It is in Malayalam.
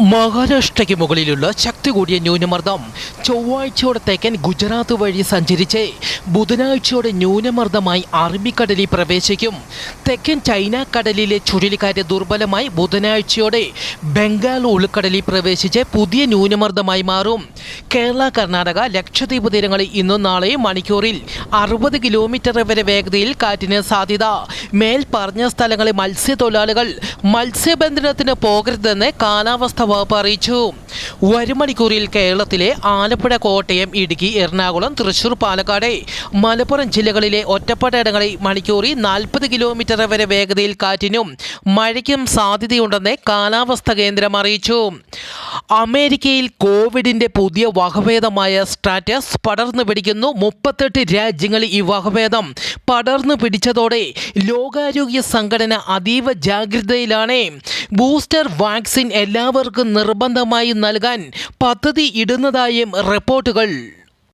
മഹാരാഷ്ട്രയ്ക്ക് മുകളിലുള്ള ശക്തി കൂടിയ ന്യൂനമർദ്ദം. ചൊവ്വാഴ്ചയോടെ തെക്കൻ ഗുജറാത്ത് വഴി സഞ്ചരിച്ച് ബുധനാഴ്ചയോടെ ന്യൂനമർദ്ദമായി അറബിക്കടലിൽ പ്രവേശിക്കും. തെക്കൻ ചൈന കടലിലെ ചുഴലിക്കാറ്റ് ദുർബലമായി ബുധനാഴ്ചയോടെ ബംഗാൾ ഉൾക്കടലിൽ പ്രവേശിച്ച് പുതിയ ന്യൂനമർദ്ദമായി മാറും. കേരള കർണാടക ലക്ഷദ്വീപ് തീരങ്ങളിൽ ഇന്നും നാളെയും മണിക്കൂറിൽ അറുപത് കിലോമീറ്റർ വരെ വേഗതയിൽ കാറ്റിന് സാധ്യത. മേൽ പറഞ്ഞ സ്ഥലങ്ങളിൽ മത്സ്യത്തൊഴിലാളികൾ മത്സ്യബന്ധനത്തിന് പോകരുതെന്ന് കാലാവസ്ഥ വകുപ്പ് അറിയിച്ചു. വരും മണിക്കൂറിൽ കേരളത്തിലെ ആലപ്പുഴ കോട്ടയം ഇടുക്കി എറണാകുളം തൃശൂർ പാലക്കാട് മലപ്പുറം ജില്ലകളിലെ ഒറ്റപ്പെട്ട ഇടങ്ങളിൽ മണിക്കൂറിൽ നാൽപ്പത് കിലോമീറ്റർ വരെ വേഗതയിൽ കാറ്റിനും മഴയ്ക്കും സാധ്യതയുണ്ടെന്ന് കാലാവസ്ഥ കേന്ദ്രം അറിയിച്ചു. അമേരിക്കയിൽ കോവിഡിന്റെ പുതിയ വകഭേദമായ സ്റ്റാറ്റസ് പടർന്നു പിടിക്കുന്നു. മുപ്പത്തെട്ട് രാജ്യങ്ങളിൽ ഈ വകഭേദം പടർന്നു പിടിച്ചതോടെ ലോകാരോഗ്യ സംഘടന അതീവ ജാഗ്രതയിലാണ്. ബൂസ്റ്റർ വാക്സിൻ എല്ലാവർക്കും നിർബന്ധമായി നൽകാൻ പദ്ധതി ഇടുന്നതായും റിപ്പോർട്ടുകൾ.